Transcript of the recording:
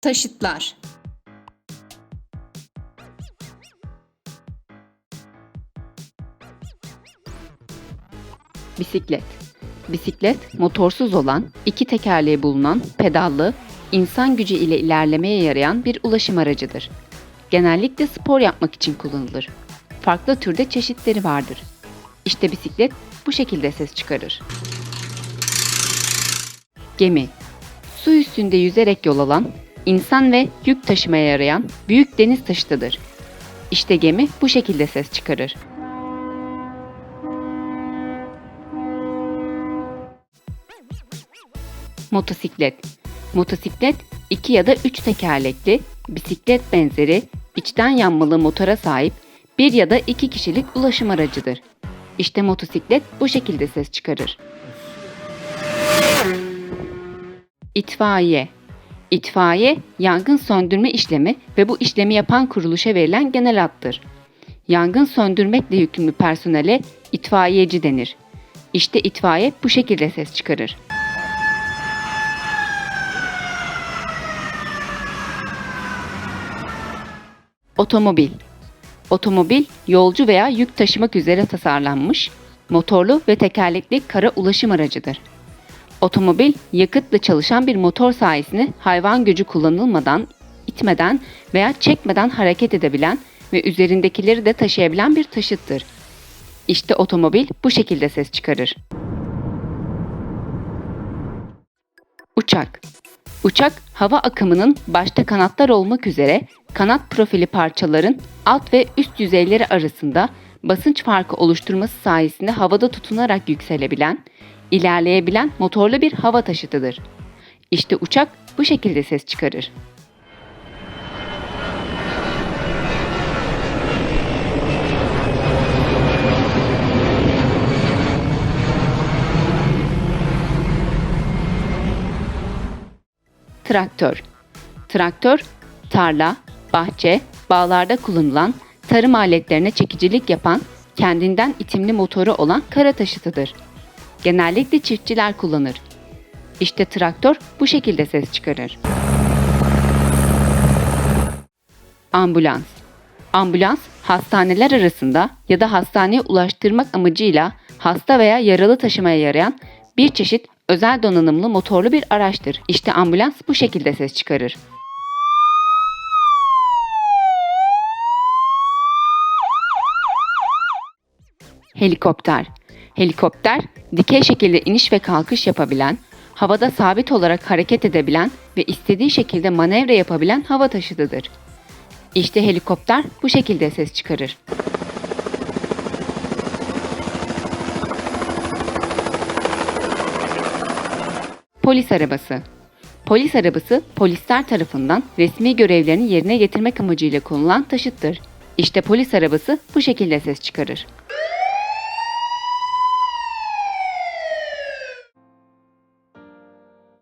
Taşıtlar Bisiklet. Bisiklet, motorsuz olan, iki tekerleği bulunan, pedallı, insan gücü ile ilerlemeye yarayan bir ulaşım aracıdır. Genellikle spor yapmak için kullanılır. Farklı türde çeşitleri vardır. İşte bisiklet bu şekilde ses çıkarır. Gemi. Su üstünde yüzerek yol alan, insan ve yük taşımaya yarayan büyük deniz taşıtıdır. İşte gemi bu şekilde ses çıkarır. Motosiklet. Motosiklet iki ya da üç tekerlekli, bisiklet benzeri, içten yanmalı motora sahip bir ya da iki kişilik ulaşım aracıdır. İşte motosiklet bu şekilde ses çıkarır. İtfaiye. İtfaiye, yangın söndürme işlemi ve bu işlemi yapan kuruluşa verilen genel addır. Yangın söndürmekle yükümlü personele itfaiyeci denir. İşte itfaiye bu şekilde ses çıkarır. Otomobil. Otomobil, yolcu veya yük taşımak üzere tasarlanmış, motorlu ve tekerlekli kara ulaşım aracıdır. Otomobil, yakıtla çalışan bir motor sayesinde hayvan gücü kullanılmadan, itmeden veya çekmeden hareket edebilen ve üzerindekileri de taşıyabilen bir taşıttır. İşte otomobil bu şekilde ses çıkarır. Uçak. Uçak, hava akımının başta kanatlar olmak üzere kanat profili parçaların alt ve üst yüzeyleri arasında basınç farkı oluşturması sayesinde havada tutunarak yükselebilen, ilerleyebilen motorlu bir hava taşıtıdır. İşte uçak bu şekilde ses çıkarır. Traktör. Traktör, tarla, bahçe, bağlarda kullanılan tarım aletlerine çekicilik yapan, kendinden itimli motoru olan kara taşıtıdır. Genellikle çiftçiler kullanır. İşte traktör bu şekilde ses çıkarır. Ambulans. Ambulans, hastaneler arasında ya da hastaneye ulaştırmak amacıyla hasta veya yaralı taşımaya yarayan bir çeşit özel donanımlı motorlu bir araçtır. İşte ambulans bu şekilde ses çıkarır. Helikopter. Helikopter, dikey şekilde iniş ve kalkış yapabilen, havada sabit olarak hareket edebilen ve istediği şekilde manevra yapabilen hava taşıtıdır. İşte helikopter bu şekilde ses çıkarır. Polis arabası. Polis arabası polisler tarafından resmi görevlerini yerine getirmek amacıyla konulan taşıttır. İşte polis arabası bu şekilde ses çıkarır.